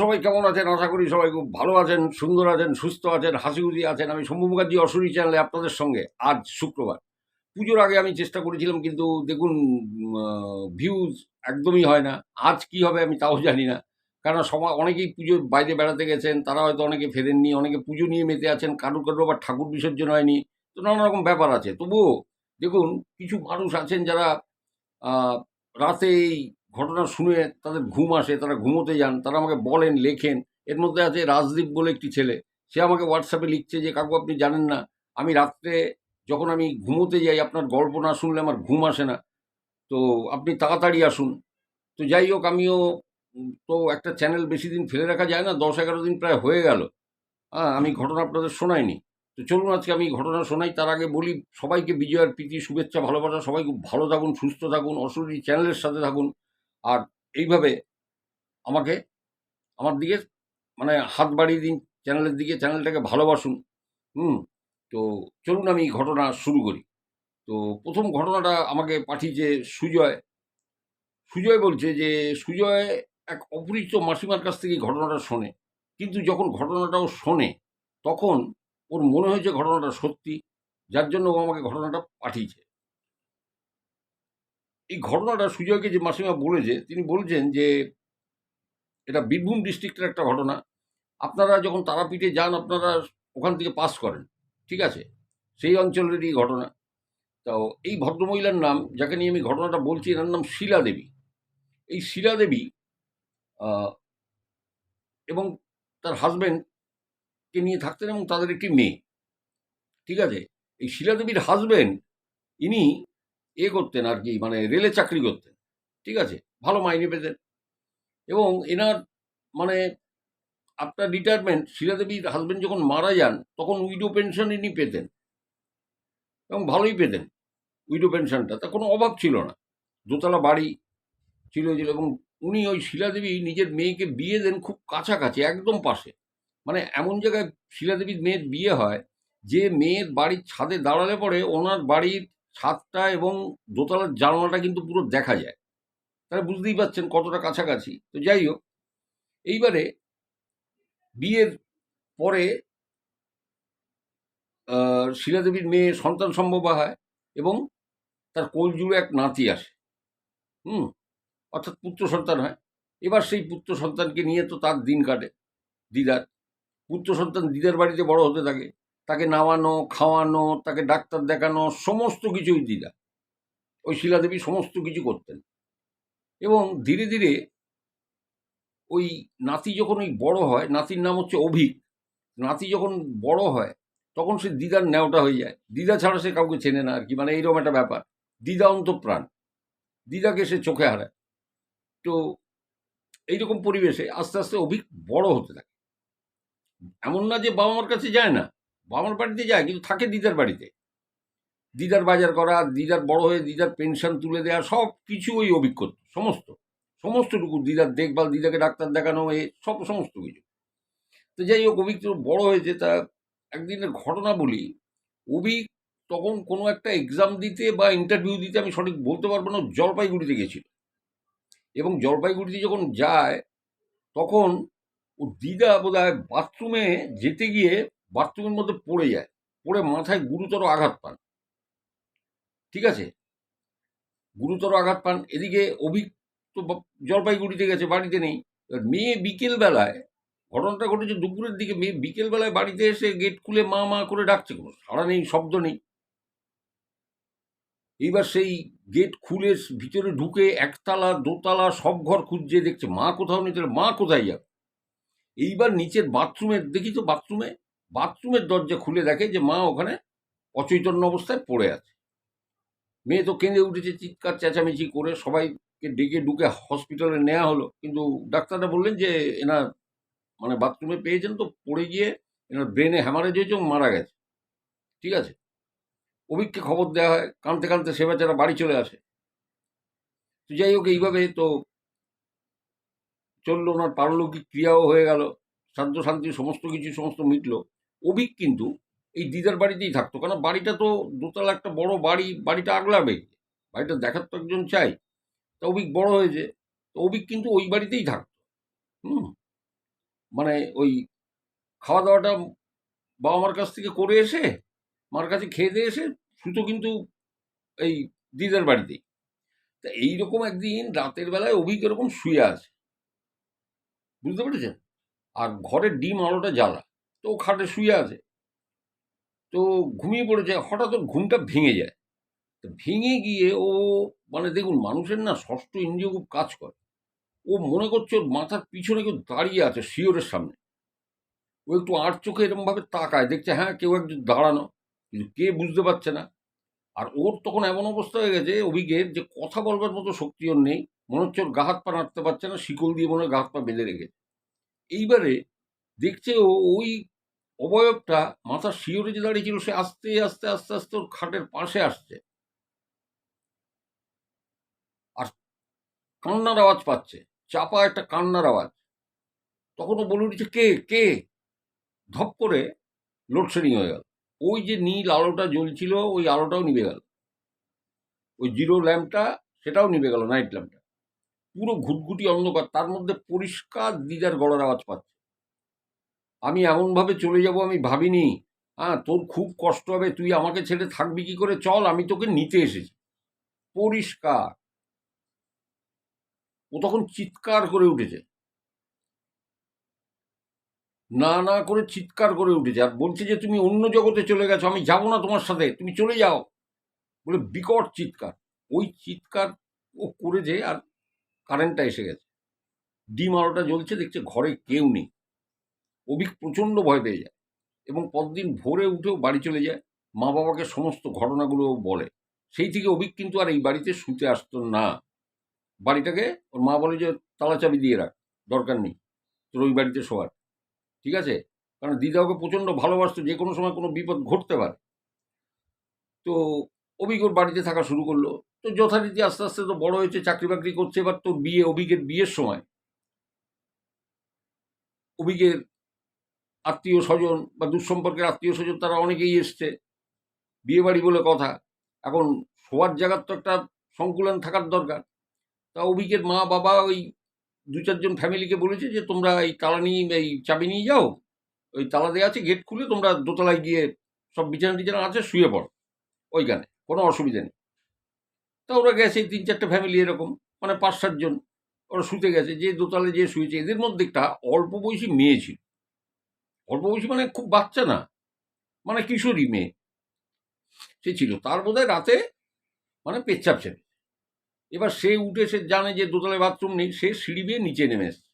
সবাই কেমন আছেন? আশা করি সবাই খুব ভালো আছেন, সুন্দর আছেন, সুস্থ আছেন, হাসি খুশি আছেন। আমি শম্ভু মুখার্জি অসুরি চ্যানেলে আপনাদের সঙ্গে আজ শুক্রবার। পুজোর আগে আমি চেষ্টা করেছিলাম, কিন্তু দেখুন ভিউজ একদমই হয় না। আজ কি হবে আমি তাও জানি না। কারণ সময় অনেকেই পুজোর বাইরে বেড়াতে গেছেন, তারা হয়তো অনেকে ফেরেননি, অনেকে পুজো নিয়ে মেতে আছেন, কারুর কারুর আবার ঠাকুর বিসর্জন হয়নি। তো নানা রকম ব্যাপার আছে। তবুও দেখুন, কিছু মানুষ আছেন যারা রাতে ঘটনা শুনে তাদের ঘুম আসে, তারা ঘুমোতে যান, তারা আমাকে বলেন, লেখেন। এর মধ্যে আছে রাজদীপ বলে একটি ছেলে। সে আমাকে হোয়াটসঅ্যাপে লিখছে যে, কাকু, আপনি জানেন না, আমি রাত্রে যখন আমি ঘুমোতে যাই, আপনার গল্প না শুনলে আমার ঘুম আসে না। তো আপনি তাড়াতাড়ি আসুন। তো যাই হোক, আমিও, তো একটা চ্যানেল বেশি দিন ফেলে রাখা যায় না, দশ এগারো দিন প্রায় হয়ে গেল। হ্যাঁ আমি ঘটনা আপনাদের শোনাইনি। তো চলুন আজকে আমি ঘটনা শোনাই। তার আগে বলি, সবাইকে বিজয়ের প্রীতি, শুভেচ্ছা, ভালোবাসা, সবাই খুব ভালো থাকুন, সুস্থ থাকুন অসুরি চ্যানেলের সাথে থাকুন। আর এইভাবে আমাকে, আমার দিকে মানে হাত বাড়িয়ে দিন চ্যানেলের দিকে, চ্যানেলটাকে ভালোবাসুন। হুম? তো চলুন আমি ঘটনা শুরু করি। তো প্রথম ঘটনাটা আমাকে পাঠিয়েছে সুজয়। সুজয় বলছে যে, সুজয় এক অপরিচিত মাসিমার কাছ থেকে ঘটনাটা শোনে। কিন্তু যখন ঘটনাটাও শোনে, তখন ওর মনে হয়েছে ঘটনাটা সত্যি, যার জন্য ও আমাকে ঘটনাটা পাঠিয়েছে। এই ঘটনাটা সুজয়কে যে মাসিমা বলেছে, তিনি বলছেন যে, এটা বীরভূম ডিস্ট্রিক্টের একটা ঘটনা। আপনারা যখন তারাপীঠে যান, আপনারা ওখান থেকে পাস করেন, ঠিক আছে? সেই অঞ্চলেরই ঘটনা। তো এই ভদ্রমহিলার নাম, যাকে নিয়ে আমি ঘটনাটা বলছি, এনার নাম শিলা দেবী। এই শিলা দেবী এবং তার হাজব্যান্ডকে নিয়ে থাকতেন এবং তাদের একটি মেয়ে, ঠিক আছে? এই শিলা দেবীর হাজব্যান্ড ইনি এ করতেন আর কি মানে রেলে চাকরি করতেন। ঠিক আছে? ভালো মাইনে পেতেন। এবং এনার মানে আপনার রিটায়ারমেন্ট শিলাদেবীর হাজবেন্ড যখন মারা যান, তখন উইডো পেনশন ইনি পেতেন। এবং ভালোই পেতেন উইডো পেনশনটা তা কোনো অভাব ছিল না। দোতলা বাড়ি ছিল ছিল এবং উনি ওই শিলাদেবী নিজের মেয়েকে বিয়ে দেন খুব কাছাকাছি, একদম পাশে। মানে এমন জায়গায় শিলাদেবীর মেয়ের বিয়ে হয়, যে মেয়ের বাড়ির ছাদে দাঁড়ালে পরে ওনার বাড়ির ছাদটা এবং দোতলার জানলাটা কিন্তু পুরো দেখা যায়। তাহলে বুঝতেই পারছেন কতটা কাছাকাছি। তো যাই হোক, এইবারে বিয়ের পরে শিলাদেবীর মেয়ে সন্তান সম্ভবা হয় এবং তার কোল জুড়ে এক নাতি আসে। হুম, অর্থাৎ পুত্র সন্তান হয়। এবার সেই পুত্র সন্তানকে নিয়ে তো তার দিন কাটে, দিদার। পুত্র সন্তান দিদার বাড়িতে বড় হতে থাকে। তাকে নামানো, খাওয়ানো, তাকে ডাক্তার দেখানো, সমস্ত কিছুই দিদা। ওই শিলাদেবী সমস্ত কিছু করতেন। এবং ধীরে ধীরে ওই নাতি যখন ওই বড় হয়, নাতির নাম হচ্ছে অভিক, নাতি যখন বড় হয়, তখন সে দিদার ন্যাওটা হয়ে যায়। দিদা ছাড়া সে কাউকে চেনে না আর কি মানে এইরকম একটা ব্যাপার। দিদা অন্তপ্রাণ, দিদাকে সে চোখে হারায়। তো এইরকম পরিবেশে আস্তে আস্তে অভিক বড় হতে থাকে। এমন না যে বাবা মার কাছে যায় না। বাবা মার বাড়িতে যায়, কিন্তু থাকে দিদার বাড়িতে। দিদার বাজার করা, দিদার বড় হয়ে দিদার পেনশন তুলে দেওয়া সব কিছু ওই অভিজ্ঞতা, সমস্ত। সমস্তটুকু দিদার দেখভাল, দিদাকে ডাক্তার দেখানো, এ সব সমস্ত কিছু। তো যাই হোক অভিক বড় হয়েছে, তা একদিনের ঘটনা বলি। অভিক তখন কোনো একটা এক্সাম দিতে বা ইন্টারভিউ দিতে আমি সঠিক বলতে পারব না, জলপাইগুড়িতে গেছিল। এবং জলপাইগুড়িতে যখন যায়, তখন ও দিদা বোধ বাথরুমে যেতে গিয়ে বাথরুমের মধ্যে পড়ে যায়, পড়ে মাথায় গুরুতর আঘাত পান। ঠিক আছে? গুরুতর আঘাত পান, এদিকে অভিক তো জলপাইগুড়িতে গেছে, বাড়িতে নেই। এবার মেয়ে বিকেলবেলায়, ঘটনাটা ঘটেছে দুপুরের দিকে, মেয়ে বিকেলবেলায় বাড়িতে এসে গেট খুলে মা মা করে ডাকছে কোনো সাড়া নেই, শব্দ নেই। এইবার সেই গেট খুলে ভিতরে ঢুকে একতলা, দোতলা সব ঘর খুঁজছে, দেখছে মা কোথাও নেই, তাহলে মা কোথায় যাবে? এইবার নিচের বাথরুমের, দেখি তো বাথরুমে বাথরুমের দরজা খুলে দেখে যে মা ওখানে অচৈতন্য অবস্থায় পড়ে আছে। মেয়ে তো কেঁদে উঠেছে, চিৎকার, চেঁচামেচি করে সবাইকে ডেকে ঢুকে হসপিটালে নেওয়া হলো। কিন্তু ডাক্তাররা বললেন যে এনার মানে বাথরুমে পেয়েছেন তো, পড়ে গিয়ে এনার ব্রেনে হ্যামারেজ হয়েছে মারা গেছে। ঠিক আছে? অভিককে খবর দেওয়া হয় কাঁদতে কাঁদতে সে বেচারা বাড়ি চলে আসে। তো যাই হোক, এইভাবে তো চলল, ওনার পারলৌকিক ক্রিয়াও হয়ে গেল শান্ত শান্তি সমস্ত কিছু, সমস্ত মিটলো। অভিক কিন্তু এই দিদার বাড়িতেই থাকতো। কারণ বাড়িটা তো দোতলা একটা বড় বাড়ি, বাড়িটা আগলাবে। বাড়িটা দেখার তো একজন চাই। তা অভিক বড় হয়েছে। তো অভিক কিন্তু ওই বাড়িতেই থাকতো। হুম? মানে ওই খাওয়া দাওয়াটা বাবা মার কাছ থেকে করে এসে, মার কাছে খেয়ে দিয়ে এসে সুতো কিন্তু এই দিদার বাড়িতেই। তা এইরকম একদিন রাতের বেলায় অভিক এরকম শুয়ে আছে। বুঝতে পেরেছেন? আর ঘরের ডিম আলোটা জ্বালা। তো খাটে শুয়ে আছে। তো ঘুমিয়ে পড়েছে, হঠাৎ ওর ঘুমটা ভেঙে যায়। তো ভেঙে গিয়ে ও মানে দেখুন, মানুষের না ষষ্ঠ ইন্দ্রিয় খুব কাজ করে। ও মনে করছে ওর মাথার পিছনে কেউ দাঁড়িয়ে আছে শিওরের সামনে। ও একটু আট চোখে এরকমভাবে তাকায়, দেখছে হ্যাঁ কেউ একজন দাঁড়ানো, কিন্তু কে বুঝতে পারছে না। আর ওর তখন এমন অবস্থা হয়ে গেছে অভিজ্ঞের যে কথা বলবার মতো শক্তি ওর নেই। মনে হচ্ছে ওর গা হাত পা নাড়তে পারছে না, শিকল দিয়ে মনে হয় গা হাত পা বেঁধে রেখেছে। এইবারে দেখছে ও, ওই অবয়বটা মাথার শিওরে যে দাঁড়িয়েছিল সে আস্তে আস্তে আস্তে আস্তে ওর খাটের পাশে আসছে। আর কান্নার আওয়াজ পাচ্ছে, চাপা একটা কান্নার আওয়াজ। তখন ও বলে উঠেছে, কে কে? ধপ করে লোডশেডিং হয়ে গেল। ওই যে নীল আলোটা জ্বলছিল, ওই আলোটাও নিভে গেল। ওই জিরো ল্যাম্পটা, সেটাও নিভে গেল, নাইট ল্যাম্পটা। পুরো ঘুটঘুটি অন্ধকার, তার মধ্যে পরিষ্কার দিদার গলার আওয়াজ পাচ্ছে। আমি এমনভাবে চলে যাব আমি ভাবিনি। হ্যাঁ তোর খুব কষ্ট হবে, তুই আমাকে ছেড়ে থাকবি কি করে? চল, আমি তোকে নিতে এসেছি। পরিষ্কার। ও তখন চিৎকার করে উঠেছে। না না করে চিৎকার করে উঠেছে। আর বলছে যে, তুমি অন্য জগতে চলে গেছো, আমি যাব না তোমার সাথে, তুমি চলে যাও। বলে বিকট চিৎকার। ওই চিৎকার ও করেছে আর কারেন্টটা এসে গেছে। ডিম আলোটা জ্বলছে, দেখছে ঘরে কেউ নেই। অভিক প্রচণ্ড ভয় পেয়ে যায় এবং পরদিন ভোরে উঠেও বাড়ি চলে যায়। মা বাবাকে সমস্ত ঘটনাগুলো বলে। সেই থেকে অভিক কিন্তু আর এই বাড়িতে শুতে আসতো না। বাড়িটাকে ওর মা বলে যে, তালা চাবি দিয়ে রাখ, দরকার নেই, তোর ওই বাড়িতে শোয়ার। ঠিক আছে? কারণ দিদা ওকে প্রচণ্ড ভালোবাসতো, যে কোনো সময় কোনো বিপদ ঘটতে পারে। তো অভিক ওর বাড়িতে থাকা শুরু করল। তো যথারীতি আস্তে আস্তে তো বড় হয়েছে, চাকরি বাকরি করছে, এবার তো বিয়ে, অভিকের বিয়ের সময়। অভিকের আত্মীয় স্বজন বা দুঃসম্পর্কের আত্মীয় স্বজন তারা অনেকেই এসছে। বিয়েবাড়ি বলে কথা। এখন শোয়ার জায়গার তো একটা সংকুলন থাকার দরকার। তা অভিকের মা বাবা ওই দু চারজন ফ্যামিলিকে বলেছে যে, তোমরা এই তালা নিয়ে, এই চাবি নিয়ে যাও। ওই তালা দেওয়া আছে, গেট খুলে তোমরা দোতলায় গিয়ে সব বিছানা টিছানা আছে, শুয়ে পড়ো। ওইখানে। কোনো অসুবিধা নেই। তা ওরা গেছে তিন চারটে ফ্যামিলি এরকম। মানে পাঁচ সাতজন। ওরা শুতে গেছে। যে দোতলায় যে শুয়েছে। এদের মধ্যে একটা অল্প বয়সী মেয়ে ছিল। অল্প বয়সী মানে খুব বাচ্চা না। মানে কিশোরী মেয়ে। সে ছিল। তার বোধহয় রাতে মানে পেচ্ছাপ ছেড়ে এবার সে উঠে, সে জানে যে দোতলায় বাথরুম নেই, সে সিঁড়ি বেয়ে নিচে নেমে এসছে।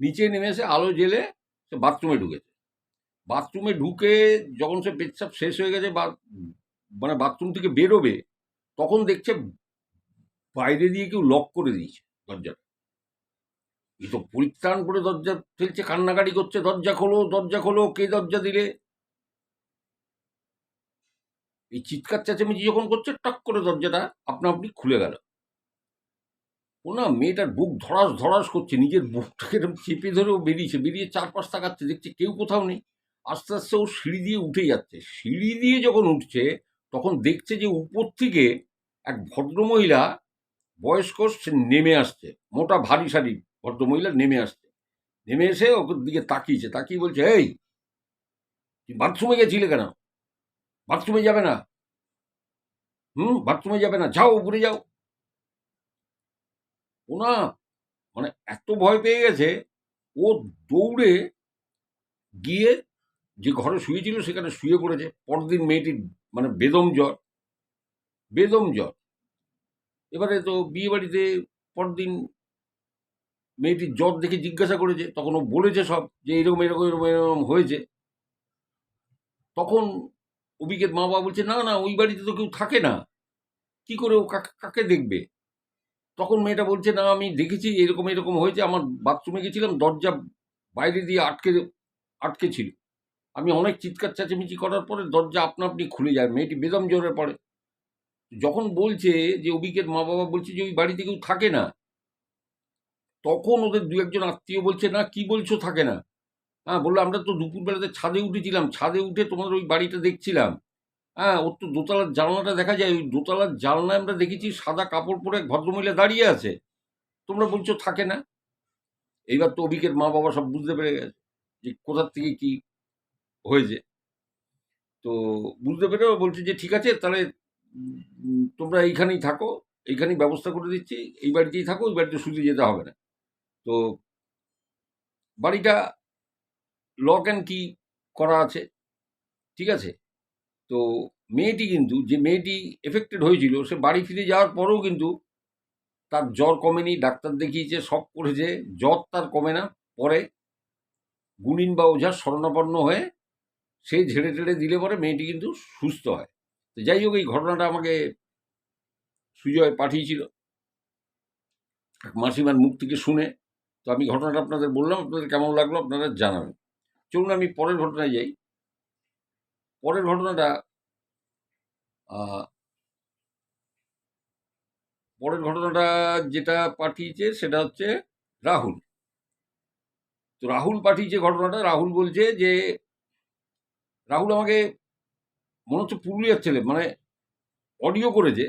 নিচে নেমে এসে আলো জেলে সে বাথরুমে ঢুকেছে। বাথরুমে ঢুকে যখন সে পেচ্ছাপ শেষ হয়ে গেছে বা মানে বাথরুম থেকে বেরোবে, তখন দেখছে বাইরে দিয়ে কেউ লক করে দিয়েছে দরজাটা। এ তো পরিত্রাণ করে দরজা ফেলছে, কান্নাকাটি করছে, দরজা খোলো দরজা খোলো, কে দরজা দিলে? এই চিৎকার চেঁচামেচি যখন করছে, টক করে দরজাটা আপনা আপনি খুলে গেল। ও না, মেয়েটার বুক ধরাস ধরাস করছে, নিজের বুকটাকে এরকম চেপে ধরেও বেরিয়েছে, বেরিয়ে চারপাশ তাকাচ্ছে, দেখছে কেউ কোথাও নেই। আস্তে আস্তে ও সিঁড়ি দিয়ে উঠে যাচ্ছে। সিঁড়ি দিয়ে যখন উঠছে, তখন দেখছে যে উপর থেকে এক ভদ্রমহিলা বয়স্ক নেমে আসছে, মোটা ভারী সারি ভদ্রমহিলা নেমে আসছে। নেমে এসে ওর দিকে তাকিয়েছে, তাকিয়ে বলছে, এই তুই বাথরুমে গেছিলে কেন? বাথরুমে যাবে না। হুম, বাথরুমে যাবে না। যাও, উপরে যাও। ও না মানে এত ভয় পেয়ে গেছে, ও দৌড়ে গিয়ে যে ঘরে শুয়েছিল সেখানে শুয়ে পড়েছে। পরদিন মেয়েটির মানে বেদম জ্বর বেদম জ্বর। এবারে তো বিয়ে বাড়িতে পরদিন মেয়েটির জ্বর দেখে জিজ্ঞাসা করেছে, তখন ও বলেছে সব যে এরকম এরকম এরকম এরকম হয়েছে। তখন অভিকের মা বাবা বলছে, না না, ওই বাড়িতে তো কেউ থাকে না। কি করে ও কাকে দেখবে? তখন মেয়েটা বলছে, না, আমি দেখেছি এরকম এরকম হয়েছে। আমার বাথরুমে গেছিলাম, দরজা বাইরে দিয়ে আটকে আটকে ছিল। আমি অনেক চিৎকার, চেঁচামেচি করার পরে দরজা আপনা আপনি খুলে যায়। মেয়েটি বেদম জোরে পড়ে। যখন বলছে যে অভিকের মা বাবা বলছে যে, ওই বাড়িতে কেউ থাকে না তখন ওদের দু একজন আত্মীয় বলছে, না, কি বলছো, থাকে না। হ্যাঁ বলল, আমরা তো দুপুরবেলাতে ছাদে উঠেছিলাম, ছাদে উঠে তোমাদের ওই বাড়িটা দেখছিলাম। হ্যাঁ ওর তো দোতলার জানলাটা দেখা যায়, ওই দোতলার জানলায় আমরা দেখেছি সাদা কাপড় পরে এক ভদ্রমহিলা দাঁড়িয়ে আছে। তোমরা বলছো, থাকে না। এইবার তো অভিকের মা বাবা সব বুঝতে পেরে গেছে যে কোথার থেকে কি হয়েছে। তো বুঝতে পেরে বলছে যে, ঠিক আছে, তাহলে তোমরা এইখানেই থাকো, এইখানেই ব্যবস্থা করে দিচ্ছি, এই বাড়িতেই থাকো, ওই বাড়িতে শুতে যেতে হবে না। তো বাড়িটা লক অ্যান্ড কি করা আছে, ঠিক আছে? তো মেয়েটি কিন্তু, যে মেয়েটি এফেক্টেড হয়েছিল, সে বাড়ি ফিরে যাওয়ার পরেও কিন্তু তার জ্বর কমেনি, ডাক্তার দেখিয়েছে, সব করেছে, জ্বর তার কমে না। পরে গুণিন বা ওঝার শরণাপন্ন হয়ে সে ঝেড়ে টেড়ে দিলে পরে মেয়েটি কিন্তু সুস্থ হয়। তো যাই হোক, এই ঘটনাটা আমাকে সুজয় পাঠিয়েছিল। মাসিমার মুখ থেকে শুনে তো আমি ঘটনাটা আপনাদের বললাম, আপনাদের কেমন লাগল আপনারা জানাবেন। চলুন আমি পরের ঘটনায় যাই। পরের ঘটনাটা পরের ঘটনাটা যেটা পাঠিয়েছে সেটা হচ্ছে রাহুল। তো রাহুল পাঠিয়েছে ঘটনাটা, রাহুল বলছে যে, রাহুল আমাকে মনে হচ্ছে পুরুলিয়ার ছেলে মানে অডিও করেছে।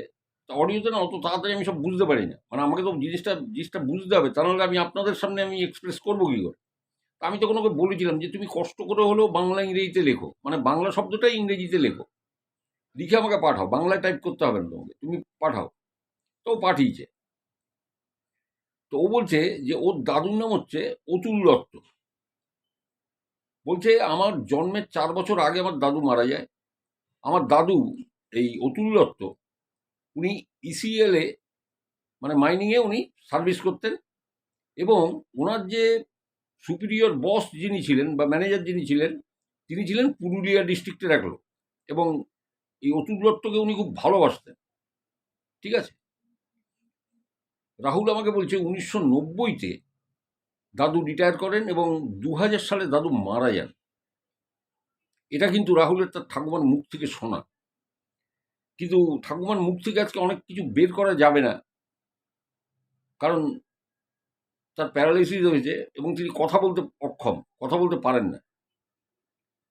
তা অডিওতে না, অত তাড়াতাড়ি আমি সব বুঝতে পারি না। মানে আমাকে তো জিনিসটা জিনিসটা বুঝতে হবে তা নাহলে আমি আপনাদের সামনে আমি এক্সপ্রেস করব কী করে? তা আমি তখন ওকে বলেছিলাম যে, তুমি কষ্ট করে হলেও বাংলা ইংরেজিতে লেখো। মানে বাংলা শব্দটাই ইংরেজিতে লেখো। লিখে আমাকে পাঠাও, বাংলায় টাইপ করতে হবে না তোমাকে, তুমি পাঠাও। তো পাঠিয়েছে। তো ও বলছে যে, ওর দাদুর নাম হচ্ছে অতুল দত্ত। বলছে, আমার জন্মের চার বছর আগে আমার দাদু মারা যায়। আমার দাদু এই অতুল দত্ত উনি ইসিএলে মানে মাইনিংয়ে উনি সার্ভিস করতেন এবং ওনার যে সুপিরিয়র বস যিনি ছিলেন বা ম্যানেজার যিনি ছিলেন, তিনি ছিলেন পুরুলিয়া ডিস্ট্রিক্টের এক লোক এবং এই অতুল দত্তকে উনি খুব ভালোবাসতেন। ঠিক আছে? রাহুল আমাকে বলছে, উনিশশো নব্বইতে দাদু রিটায়ার করেন এবং দু হাজার সালে দাদু মারা যান। এটা কিন্তু রাহুলের তার ঠাকুমার মুখ থেকে শোনা। কিন্তু ঠাকুমার মুখ থেকে আজকে অনেক কিছু বের করা যাবে না। কারণ তার প্যারালাইসিস হয়েছে এবং তিনি কথা বলতে অক্ষম, কথা বলতে পারেন না।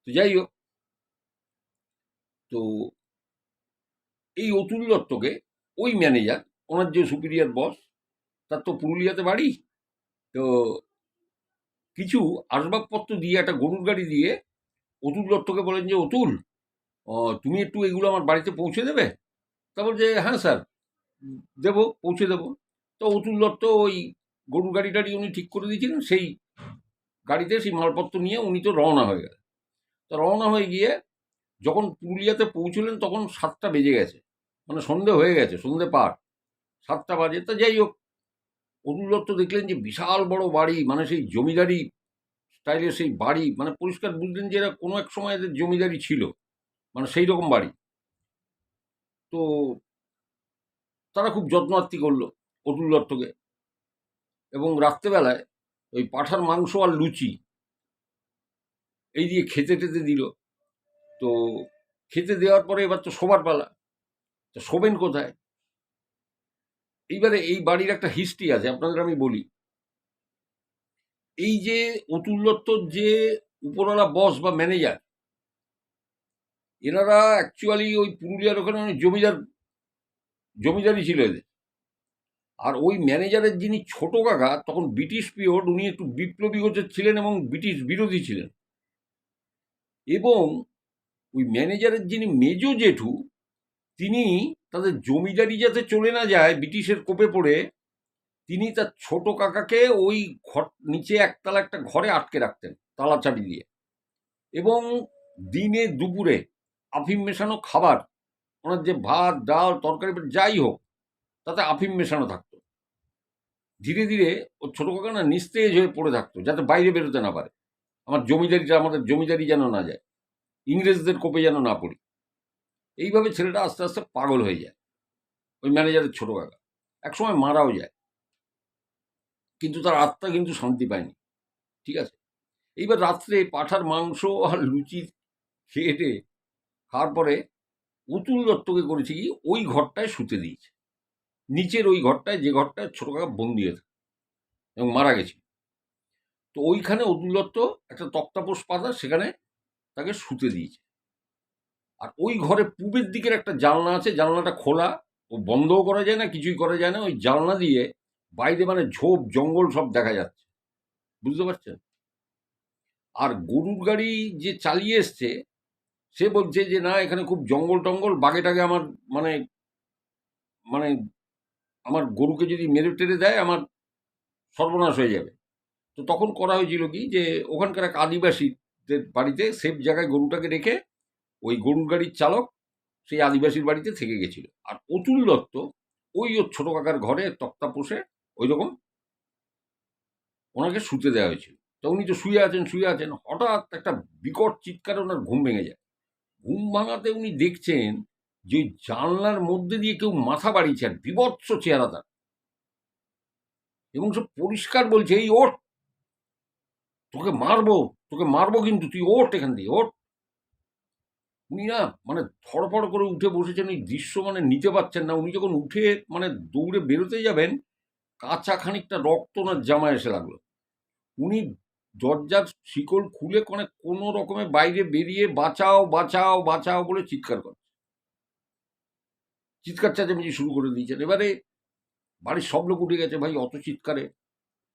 তো যাই হোক, তো এই অতুল দত্তকে ওই ম্যানেজার ওনার যে সুপিরিয়ার বস তার তো পুরুলিয়াতে বাড়ি। তো কিছু আসবাবপত্র দিয়ে, একটা গরুর গাড়ি দিয়ে অতুল দত্তকে বলেন যে, অতুল তুমি একটু এগুলো আমার বাড়িতে পৌঁছে দেবে? তা বলছে হ্যাঁ স্যার, দেবো, পৌঁছে দেবো। তো অতুল দত্ত ওই গরুর গাড়ি টাড়ি উনি ঠিক করে দিয়েছিলেন, সেই গাড়িতে সেই মালপত্র নিয়ে উনি তো রওনা হয়ে গেলেন। তো রওনা হয়ে গিয়ে যখন পুরুলিয়াতে পৌঁছলেন, তখন সাতটা বেজে গেছে। মানে সন্ধে হয়ে গেছে, সন্ধে পার। সাতটা বাজে, তা যাই হোক অতুল দত্ত দেখলেন যে বিশাল বড় বাড়ি মানে সেই জমিদারি স্টাইলের সেই বাড়ি মানে পরিষ্কার বুঝলেন যে এরা কোনো এক সময় এদের জমিদারি ছিল। মানে সেই রকম বাড়ি। তো তারা খুব যত্নার্থী করল অতুল দত্তকে এবং রাত্রেবেলায় ওই পাঠার মাংস আর লুচি এই দিয়ে খেতে টেতে দিল। তো খেতে দেওয়ার পরে এবার তো শোবার পালা। তো শোবেন কোথায়? এইবারে এই বাড়ির একটা হিস্ট্রি আছে, আপনাদের আমি বলি। এই যে অতুল দত্তর যে উপরওয়ালা বস বা ম্যানেজার এনারা অ্যাকচুয়ালি ওই পুরুলিয়ার ওখানে জমিদার জমিদারি ছিল এদের। আর ওই ম্যানেজারের যিনি ছোট কাকা, তখন ব্রিটিশ পিরিয়ড উনি একটু বিপ্লবী গোছের ছিলেন এবং ব্রিটিশ বিরোধী ছিলেন। এবং ওই ম্যানেজারের যিনি মেজ জেঠু, তিনি তাদের জমিদারি যাতে চলে না যায় ব্রিটিশের কোপে পড়ে, তিনি তার ছোট কাকাকে ওই ঘর, নিচে একতলা একটা ঘরে আটকে রাখতেন, তালা চাবি দিয়ে। এবং দিনে দুপুরে আফিম মেশানো খাবার, ওনার যে ভাত, ডাল, তরকারি, যাই হোক, তাতে আফিম মেশানো থাকতো। ধীরে ধীরে ওর ছোটো কাকা না নিস্তেজ হয়ে পড়ে থাকতো, যাতে বাইরে বেরোতে না পারে। আমার জমিদারিটা আমাদের জমিদারি যেন না যায়, ইংরেজদের কোপে যেন না পড়ি। এইভাবে ছেলেটা আস্তে আস্তে পাগল হয়ে যায়, ওই ম্যানেজারের ছোটো কাকা। একসময় মারাও যায়। কিন্তু তার আত্মা কিন্তু শান্তি পায়নি, ঠিক আছে? এইবার রাত্রে পাঠার মাংস আর লুচি খেয়ে টেয়ে খাওয়ার পরে অতুল দত্তকে করেছে কি, ওই ঘরটায় শুতে দিয়েছে। নিচের ওই ঘরটায়, যে ঘরটায় ছোটো কাকা বন্দি হয়ে থাকে এবং মারা গেছে। তো ওইখানে অতুল দত্ত একটা তক্তাপোষ পাতা, সেখানে তাকে শুতে দিয়েছে। আর ওই ঘরে পূবের দিকের একটা জানলা আছে, জানলাটা খোলা। ও বন্ধও করা যায় না, কিছুই করা যায় না। ওই জানলা দিয়ে বাইরে মানে ঝোপ, জঙ্গল সব দেখা যাচ্ছে। বুঝতে পারছেন? আর গরুর গাড়ি যে চালিয়ে এসছে সে বলছে যে, না, এখানে খুব জঙ্গল টঙ্গল বাগে টাগে আমার মানে মানে আমার গরুকে যদি মেরে টেরে দেয়, আমার সর্বনাশ হয়ে যাবে। তো তখন করা হয়েছিল কি যে, ওখানকার এক আদিবাসীদের বাড়িতে সেফ জায়গায় গরুটাকে রেখে ওই গরুর গাড়ির চালক সেই আদিবাসীর বাড়িতে থেকে গেছিল। আর অতুল দত্ত, ওই ওর ছোটো কাকার ঘরে তক্তা পোষে ওই রকম ওনাকে শুতে দেওয়া হয়েছিল। তো উনি তো শুয়ে আছেন শুয়ে আছেন, হঠাৎ একটা বিকট চিৎকারে ওনার ঘুম ভেঙে যায়। ঘুম ভাঙাতে উনি দেখছেন যে জানলার মধ্যে দিয়ে কেউ মাথা বাড়িয়েছে, আর বিভৎস চেহারা তার। এবং সে পরিষ্কার বলছে, এই ওঠ, তোকে মারবো তোকে মারবো কিন্তু, তুই ওঠ এখান দিয়ে, ওঠ। উনি না মানে ধড়ফড় করে উঠে বসেছেন, এই দৃশ্য মানে নিতে পারছেন না। উনি যখন উঠে মানে দৌড়ে বেরোতে যাবেন, কাঁচা খানিকটা রক্ত ওনার জামায় এসে লাগল। উনি দরজার শিকল খুলে কোনে কোনো রকমে বাইরে বেরিয়ে বাঁচাও বাঁচাও বাঁচাও বলে চিৎকার করে চিৎকার চেঁচামেচি শুরু করে দিয়েছেন। এবারে বাড়ির সব লোক উঠে গেছে, ভাই, অত চিৎকারে।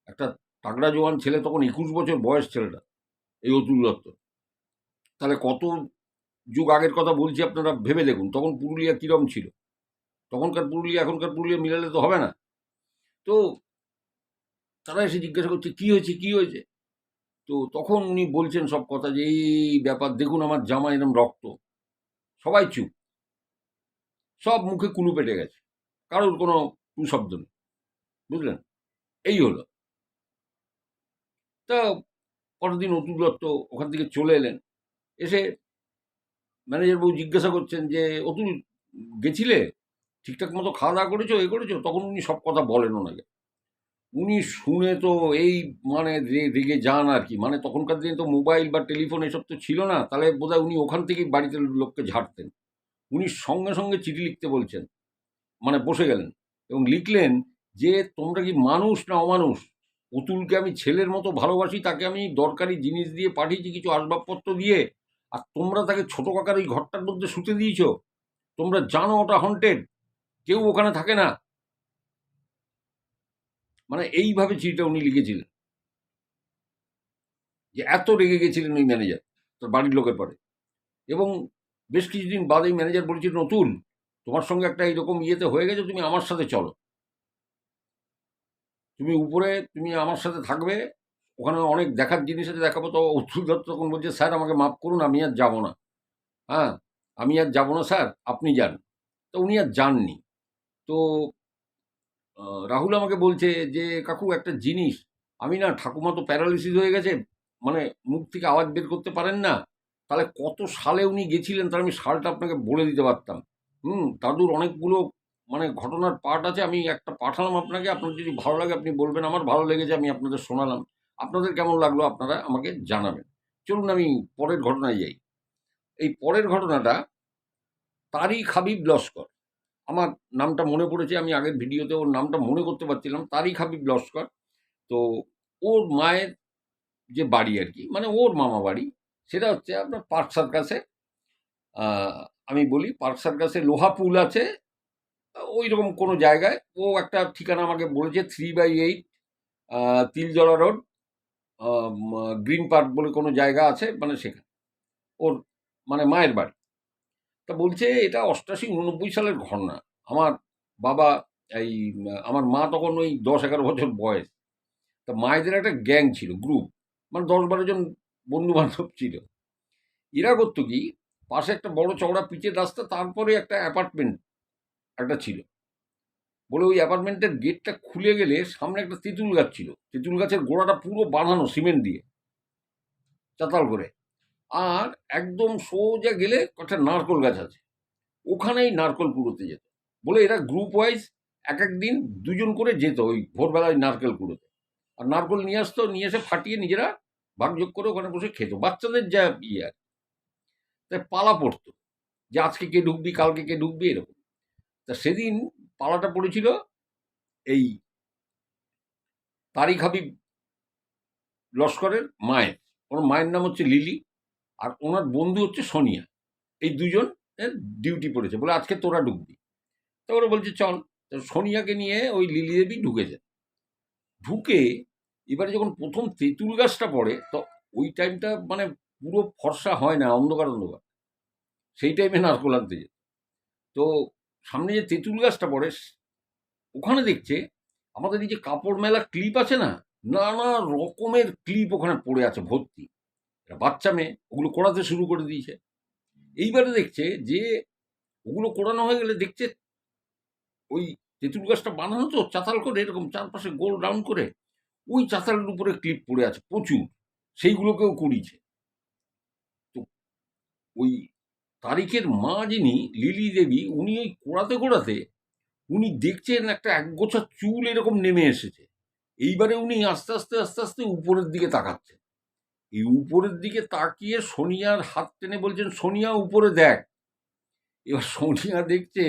একটা তাগড়া জোয়ান ছেলে তখন একুশ বছর বয়স ছেলেটা, এই অতুল দত্ত। তাহলে কত যুগ আগের কথা বলছি আপনারা ভেবে দেখুন, তখন পুরুলিয়া কিরম ছিল? তখনকার পুরুলিয়া, এখনকার পুরুলিয়া মিলালে তো হবে না। তো তারা এসে জিজ্ঞাসা করছে, কি হয়েছে কি হয়েছে? তো তখন উনি বলছেন সব কথা যে, এই ব্যাপার, দেখুন আমার জামা এরম রক্ত। সবাই চুপ। সব মুখে কুলু পেটে গেছে। কারোর কোনো শব্দ নেই। বুঝলেন? এই হলো। তা পরের দিন অতুল দত্ত ওখান থেকে চলে এলেন? এসে ম্যানেজার বউ জিজ্ঞাসা করছেন যে, অতুল, গেছিলে? ঠিকঠাক মতো খাওয়া দাওয়া করেছ, এ করেছ? তখন উনি সব কথা বলেন ওনাকে উনি শুনে তো এই মানে রেগে যান আর কি। মানে তখনকার দিনে তো মোবাইল বা টেলিফোন এসব তো ছিল না। তাহলে বোধহয় উনি ওখান থেকেই বাড়িতে লোককে ঝাড়তেন। উনি সঙ্গে সঙ্গে চিঠি লিখতে বলছেন। মানে বসে গেলেন এবং লিখলেন যে, তোমরা কি মানুষ না অমানুষ? অতুলকে আমি ছেলের মতো ভালোবাসি, তাকে আমি দরকারি জিনিস দিয়ে পাঠিয়েছি, কিছু আসবাবপত্র দিয়ে, আর তোমরা তাকে ছোট কাকার ওই ঘরটার মধ্যে শুতে দিয়েছ? তোমরা জানো ওটা হন্টেড কেউ ওখানে থাকে না? মানে এইভাবে চিঠিটা উনি লিখেছিলেন। যে এত রেগে গেছিলেন ওই ম্যানেজার, তার বাড়ির লোকের পরে। এবং বেশ কিছুদিন বাদে এই ম্যানেজার বলেছিল, নতুন, তোমার সঙ্গে একটা এইরকম ইয়েতে হয়ে গেছে, তুমি আমার সাথে চলো। তুমি উপরে, তুমি আমার সাথে থাকবে, ওখানে অনেক দেখার জিনিস আছে, দেখাবো। তো অতুল দত্ত তখন বলছে, স্যার, আমাকে মাফ করুন, আমি আর যাব না। হ্যাঁ আমি আর যাব না, স্যার, আপনি যান। তো উনি আর যাননি। তো রাহুল আমাকে বলছে যে, কাকু, একটা জিনিস, আমি না ঠাকুমা তো প্যারালিসিস হয়ে গেছে মানে মুখ থেকে আওয়াজ বের করতে পারেন না, তাহলে কত সালে উনি গেছিলেন তার আমি সালটা আপনাকে বলে দিতে পারতাম। হুম, দাদুর অনেকগুলো মানে ঘটনার পার্ট আছে, আমি একটা পাঠালাম আপনাকে, আপনার যদি ভালো লাগে আপনি বলবেন, আমার ভালো লেগেছে, আমি আপনাদের শোনালাম। আপনাদের কেমন লাগল আপনারা আমাকে জানাবেন। চলুন আমি পরের ঘটনায় যাই। এই পরের ঘটনাটা তারিক হাবিব লস্কর। আমার নামটা মনে পড়েছে, আমি আগের ভিডিওতে ওর নামটা মনে করতে পারছিলাম তারিক হাবিব লস্কর। তো ওর মায়ের যে বাড়ি আর কি মানে ওর মামা বাড়ি, সেটা হচ্ছে আপনার পার্ক সার্কাসে আমি বলি পার্ক সার্কাসে লোহা পুল আছে ওই রকম কোনো জায়গায়। ও একটা ঠিকানা আমাকে বলেছে three by eight Tiljala road Green Park বলে কোনো জায়গা আছে মানে সেখানে। ওর মানে মায়ের বাড়ি। তা বলছে, এটা অষ্টাশি উননব্বই সালের ঘটনা। আমার বাবা এই, আমার মা তখন ওই দশ এগারো বছর বয়স। তা মায়েদের একটা গ্যাং ছিল, গ্রুপ। মানে দশ বারো জন বন্ধু বান্ধব ছিল। এরা করতো কি, পাশে একটা বড় চওড়া পিচের রাস্তা, তারপরে একটা অ্যাপার্টমেন্ট একটা ছিল। বলে ওই অ্যাপার্টমেন্টের গেটটা খুলে গেলে সামনে একটা তেঁতুল গাছ ছিল। তেঁতুল গাছের গোড়াটা পুরো বাঁধানো, সিমেন্ট দিয়ে। চাতাল করে। আর একদম সোজা গেলে একটা নারকল গাছ আছে। ওখানেই নারকল কুড়োতে যেত। বলে এরা গ্রুপ ওয়াইজ এক এক দিন দুজন করে যেত ওই ভোরবেলায় নারকেল কুড়োতে। আর নারকল নিয়ে আসতো, নিয়ে এসে ফাটিয়ে নিজেরা ভাগযোগ করে ওখানে বসে খেত। বাচ্চাদের যা ইয়ে আর। তাই পালা পড়তো। যে আজকে কে ঢুকবি কালকে কে ঢুকবি এরকম। তা সেদিন পালাটা পড়েছিল এই তারিক হাবিব লস্করের মায়ের। ওর মায়ের নাম হচ্ছে লিলি। আর ওনার বন্ধু হচ্ছে সোনিয়া। এই দুজন ডিউটি পড়েছে। বলে, আজকে তোরা ঢুকবি তো ওরা বলছে, চল। তো সোনিয়াকে নিয়ে ওই লিলি দেবী ঢুকে যায়। ঢুকে এবারে যখন প্রথম তেঁতুল গাছটা পড়ে, তো ওই টাইমটা মানে পুরো ফর্সা হয় না, অন্ধকার অন্ধকার। সেই টাইমে নারকোল আনতে যেত। তো সামনে যে তেঁতুল গাছটা পড়ে, ওখানে দেখছে আমাদের এই যে কাপড় মেলা ক্লিপ আছে না, নানা রকমের ক্লিপ ওখানে পড়ে আছে ভর্তি। বাচ্চা মেয়ে, ওগুলো কোড়াতে শুরু করে দিয়েছে। এইবারে দেখছে যে, ওগুলো কোড়ানো হয়ে গেলে দেখছে ওই তেঁতুল গাছটা বানানো তো, চাতাল করে এরকম চারপাশে গোল রাউন্ড করে ওই চাতালের উপরে ক্লিপ পড়ে আছে, প্রচুর। সেইগুলোকেও কুড়িয়েছে তো ওই তারিখের মা যিনি, লিলি দেবী, উনি ওই কোড়াতে কোড়াতে উনি দেখছেন একটা একগোছা চুল এরকম নেমে এসেছে। এইবারে উনি আস্তে আস্তে আস্তে আস্তে উপরের দিকে তাকাচ্ছেন এই উপরের দিকে তাকিয়ে সোনিয়ার হাত টেনে বলছেন, সোনিয়া, উপরে দেখ। এবার সোনিয়া দেখছে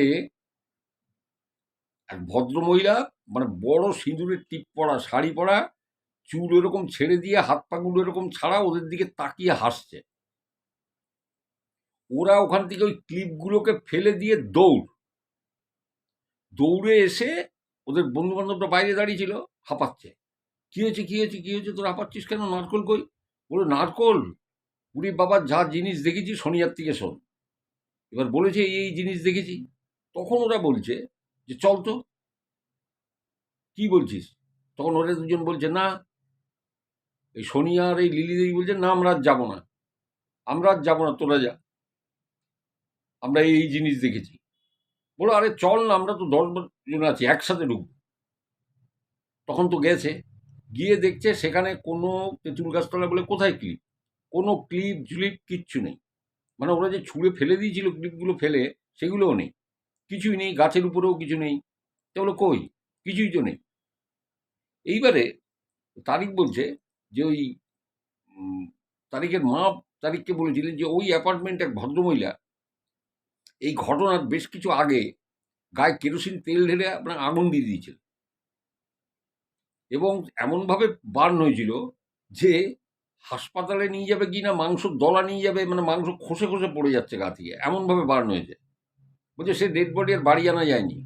এক ভদ্র মহিলা মানে বড় সিঁদুরের টিপ পরা, শাড়ি পরা, চুল এরকম ছেড়ে দিয়ে হাত পাগুলো এরকম ছাড়া ওদের দিকে তাকিয়ে হাসছে। ওরা ওখান থেকে ওই ক্লিপগুলোকে ফেলে দিয়ে দৌড়। দৌড়ে এসে ওদের বন্ধু বান্ধবরা বাইরে দাঁড়িয়ে ছিল, হাঁপাচ্ছে। কি হয়েছে কি হয়েছে কি হয়েছে? তোর হাঁপাচ্ছিস কেন? নারকল কই? বলে নারকোল উনি বাবা যা জিনিস দেখেছি শনিয়ার থেকে শোন। এবার বলেছে এই জিনিস দেখেছি। তখন ওরা বলছে যে, চল তো। কি বলছিস? তখন ওরা দুজন বলছে, না, এই সোনিয়া আর এই লিলি দেবী বলছে, না, আমরা আর যাব না। আমরা আর যাব না, তোরা যা। আমরা এই জিনিস দেখেছি। বলো, আরে চল না, আমরা তো দশ জন আছি, একসাথে ঢুকবো। তখন তো গেছে। গিয়ে দেখছে সেখানে কোনো তেঁতুল গাছতলা বলে কোথায় ক্লিপ কোনো ক্লিপ ঝুলিপ কিচ্ছু নেই। মানে ওরা যে ছুঁড়ে ফেলে দিয়েছিল ক্লিপগুলো ফেলে সেগুলোও নেই। কিছুই নেই গাছের উপরেও কিছু নেই। তাহলে কই? কিছুই তো নেই। এইবারে তারিক বলছে যে ওই উম, তারিকের মা তারিককে বলেছিলেন যে ওই অ্যাপার্টমেন্ট এক ভদ্রমহিলা এই ঘটনার বেশ কিছু আগে গায়ে কেরোসিন তেল ঢেলে আপনার আগুন দিয়ে দিয়েছিল। এবং এমনভাবে বার্ন হয়েছিল যে হাসপাতালে নিয়ে যাবে কি না, মাংস দলা নিয়ে যাবে মানে মাংস খসে খসে পড়ে যাচ্ছে গা থেকে, এমনভাবে বার্ন হয়েছে। বলছে সে ডেড বডি আর বাড়ি আনা যায়নি।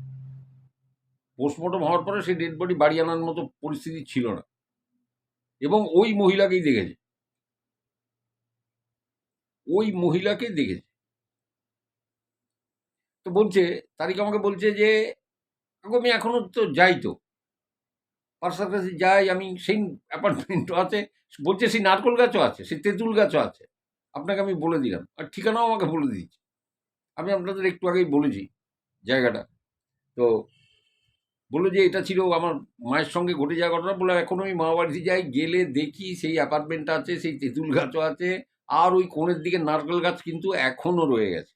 পোস্টমর্টম হওয়ার পরে সেই ডেড বডি বাড়ি আনার মতো পরিস্থিতি ছিল না। এবং ওই মহিলাকেই দেখেছে। ওই মহিলাকে দেখেছে। তো বলছে, তারিখ আমাকে বলছে যে আমি এখনও তো যাই তো। পার্সার কাছে যাই, আমি সেই অ্যাপার্টমেন্টও আছে। বলছে, সেই নারকল গাছও আছে, সেই তেঁতুল গাছও আছে। আপনাকে আমি বলে দিলাম। আর ঠিকানাও আমাকে বলে দিয়েছি। আমি আপনাদের একটু আগেই বলেছি জায়গাটা। তো বলল যে, এটা ছিল আমার মায়ের সঙ্গে ঘটে যাওয়া ঘটনা। বলে এখন আমি মা বাড়িতে যাই, গেলে দেখি সেই অ্যাপার্টমেন্টটা আছে, সেই তেঁতুল গাছও আছে, আর ওই কোণের দিকে নারকেল গাছ কিন্তু এখনও রয়ে গেছে।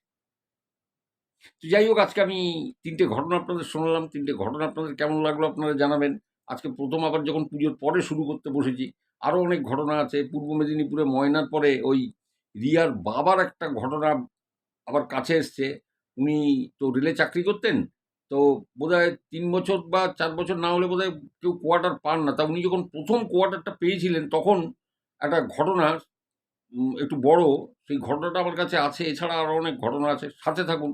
তো যাই হোক, আজকে আমি তিনটে ঘটনা আপনাদের শোনালাম। তিনটে ঘটনা আপনাদের কেমন লাগল আপনারা জানাবেন। আজকে প্রথম আবার যখন পুজোর পরে শুরু করতে বসেছি আরও অনেক ঘটনা আছে। পূর্ব মেদিনীপুরে ময়নার পরে ওই রিয়ার বাবার একটা ঘটনা আবার কাছে এসছে। উনি তো রেলে চাকরি করতেন, তো বোধহয় তিন বছর বা চার বছর না হলে বোধহয় কেউ কোয়ার্টার পান না। তা উনি যখন প্রথম কোয়ার্টারটা পেয়েছিলেন, তখন একটা ঘটনা একটু বড়, সেই ঘটনাটা আমার কাছে আছে। এছাড়া আরও অনেক ঘটনা আছে। সাথে থাকুন।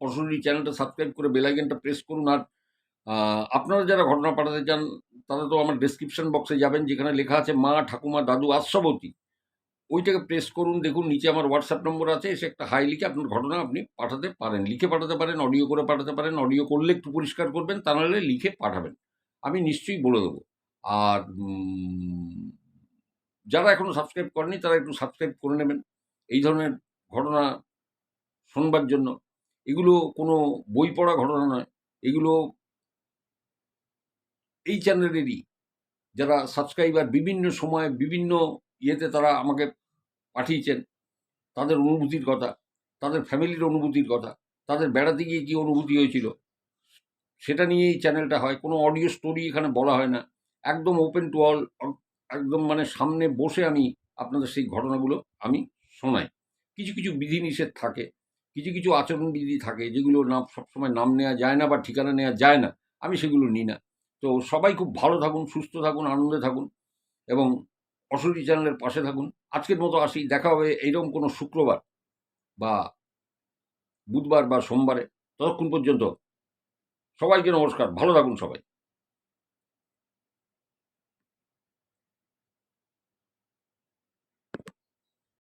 অসুরি চ্যানেলটা সাবস্ক্রাইব করে বেলাইকেনটা প্রেস করুন। আর আপনারা যারা ঘটনা পাঠাতে চান, তারা তো আমার ডেসক্রিপশন বক্সে যাবেন, যেখানে লেখা আছে, মা, ঠাকুমা, দাদু, আশ্রবতী। ওইটাকে প্রেস করুন, দেখুন, নিচে আমার হোয়াটসঅ্যাপ নম্বর আছে, এসে একটা হাই লিখে আপনার ঘটনা আপনি পাঠাতে পারেন, লিখে পাঠাতে পারেন অডিও করে পাঠাতে পারেন অডিও করলে একটু পরিষ্কার করবেন, তা নাহলে লিখে পাঠাবেন। আমি নিশ্চয়ই বলে দেবো। আর যারা এখনও সাবস্ক্রাইব করেনি তারা একটু সাবস্ক্রাইব করে নেবেন, এই ধরনের ঘটনা শোনবার জন্য। এগুলো কোনো বই পড়া ঘটনা নয়, এগুলো এই চ্যানেলেরই যারা সাবস্ক্রাইবার বিভিন্ন সময় বিভিন্ন ইয়েতে তারা আমাকে পাঠিয়েছেন, তাদের অনুভূতির কথা, তাদের ফ্যামিলির অনুভূতির কথা, তাদের বেড়াতে গিয়ে কী অনুভূতি হয়েছিল, সেটা নিয়ে এই চ্যানেলটা হয়। কোনো অডিও স্টোরি এখানে বলা হয় না। একদম ওপেন টু অল একদম মানে সামনে বসে আমি আপনাদের সেই ঘটনাগুলো আমি শোনাই। কিছু কিছু বিধিনিষেধ থাকে, কিছু কিছু আচরণবিধি থাকে, যেগুলো না সবসময় নাম নেওয়া যায় না বা ঠিকানা নেওয়া যায় না। আমি সেগুলো নিই না। তো সবাই খুব ভালো থাকুন, সুস্থ থাকুন, আনন্দে থাকুন এবং অসুরি চ্যানেলের পাশে থাকুন। আজকের মতো আসি। দেখা হবে এইরকম কোনো শুক্রবার বা বুধবার বা সোমবারে। ততক্ষণ পর্যন্ত সবাইকে নমস্কার। ভালো থাকুন সবাই।